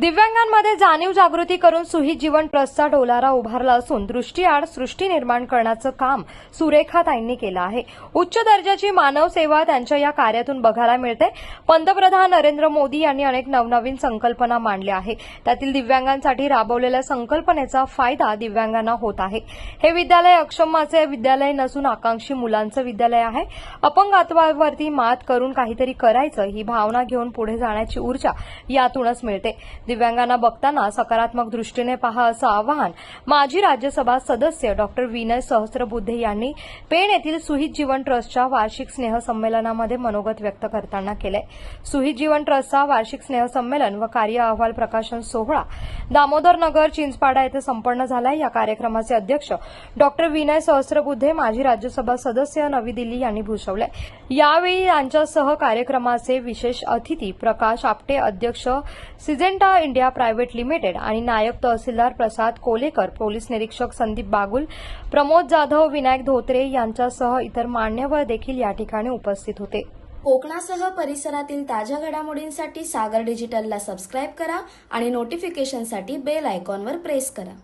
दिव्यांगांमध्ये जाणीव जागृती करून सुहित जीवन ट्रस्टचा डोलारा उभारला असून दृष्टीआड सृष्टी निर्माण करण्याचं काम सुरेखाताईंनी केलं आहे. उच्च दर्जाची मानव सेवा त्यांच्या या कार्यातून बघायला मिळते. पंतप्रधान नरेंद्र मोदी यांनी अनेक नवनवीन संकल्पना मांडल्या आहे. त्यातील दिव्यांगांसाठी राबवलेल्या संकल्पनेचा फायदा दिव्यांगांना होत आहे. हे विद्यालय अक्षमाचे विद्यालय नसून आकांक्षी मुलांचं विद्यालय आहे. अपंगत्वावरती मात करून काहीतरी करायचं ही भावना घेऊन पुढे जाण्याची ऊर्जा यातूनच मिळते. दिव्यांगांना बघताना सकारात्मक दृष्टीने पहा असं आवाहन माजी राज्यसभा सदस्य डॉक्टर विनय सहस्रबुद्धे यांनी पेण येथील सुहित जीवन ट्रस्टच्या वार्षिक स्नेहसंमेलनामध्ये मनोगत व्यक्त करताना केलंय. सुहित जीवन ट्रस्टचा वार्षिक स्नेहसंमेलन व कार्य अहवाल प्रकाशन सोहळा दामोदर नगर चिंचपाडा येथे संपन्न झालाय. या कार्यक्रमाचे अध्यक्ष डॉक्टर विनय सहस्रबुद्धे माजी राज्यसभा सदस्य नवी दिल्ली यांनी भूषवले यावेळी यांच्यासह कार्यक्रमाचे विशेष अतिथी प्रकाश आपटे अध्यक्ष सिजेंटा इंडिया प्रायव्हेट लिमिटेड आणि नायब तहसीलदार प्रसाद कोलेकर पोलीस निरीक्षक संदीप बागुल प्रमोद जाधव विनायक धोत्रे यांच्यासह इतर मान्यवर देखील या ठिकाणी उपस्थित होते. कोकणासह परिसरातील ताज्या घडामोडींसाठी सागर डिजिटलला सबस्क्राईब करा आणि नोटिफिकेशनसाठी बेल आयकॉनवर प्रेस करा.